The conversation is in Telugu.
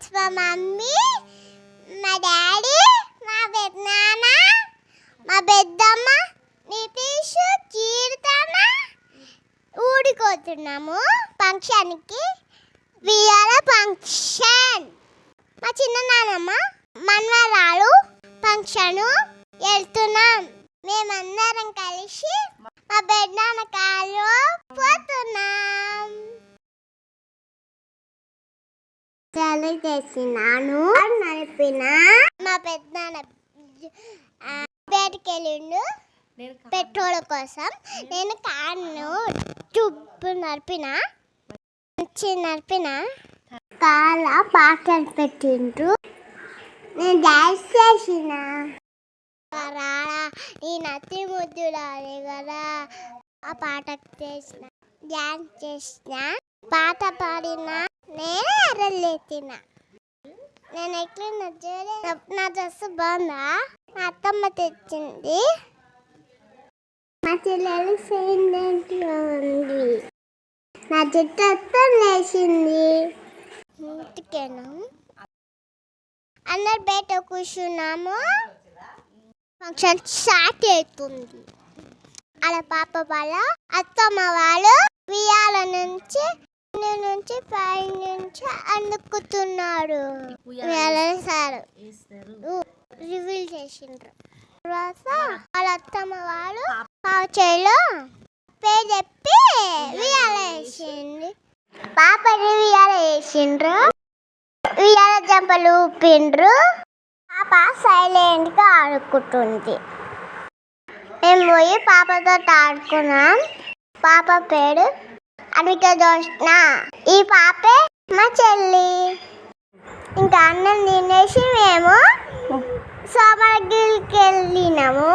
ఫ్రెండ్స్ మా మమ్మీ మా డాడీ మా పెద్దనాన్న మా పెద్దమ్మ నితీష్ కీర్తన ఊడిపోతున్నాము ఫంక్షన్కి. వియాల ఫంక్షన్. మా చిన్న నాన్నమ్మ మనవరాలు ఫంక్షన్ వెళ్తున్నాం. మేమందరం కలిసి మా పెద్దనాన్న కాళ్ళు పోతున్నాం చాలా చేసినాను. నడిపిన మా వెళ్ళిండు నేను పెట్రోల్ కోసం. నేను కారును చుబ్బు నడిపిన మంచి నడిపిన కాళ్ళ పాటలు పెట్టిండ్రు. నేను డాన్స్ చేసిన. రారా నీ నత్తి ముద్దులాడే కదా. ఆ పాట చేసిన డాన్స్ చేసిన. పాట పాడిన. నేను ఎర్రలేతిన నేను ఎట్లా నా డ్రెస్ బాగుందా? మా అత్తమ్మ తెచ్చింది. మా చెల్లెలు ఉంది. నా జుట్టు అత్తం లేచింది ఇంటికేనా? అందరు బయట కూర్చున్నాము. ఫంక్షన్ స్టార్ట్ అవుతుంది. అలా పాప వాళ్ళ అత్తమ్మ వాళ్ళు వియాల నుంచి కింద నుంచి పై నుంచి సార్. వేస్తారు రివీల్ చేసిండ్రు. తర్వాత వాళ్ళ అత్తమ్మ వాళ్ళు పావు చేలో పేరు చెప్పి వేసింది పాపని వియాల వేసిండ్రు. వియాల జంపలు ఊపిండ్రు. పాప సైలెంట్గా ఆడుకుంటుంది. మేము పోయి పాపతో ఆడుకున్నాం. పాప పేరు అడితో ఈ పాపే మా చెల్లి. ఇంకా అన్నం తినేసి మేము సోమగిరికి వెళ్ళినాము.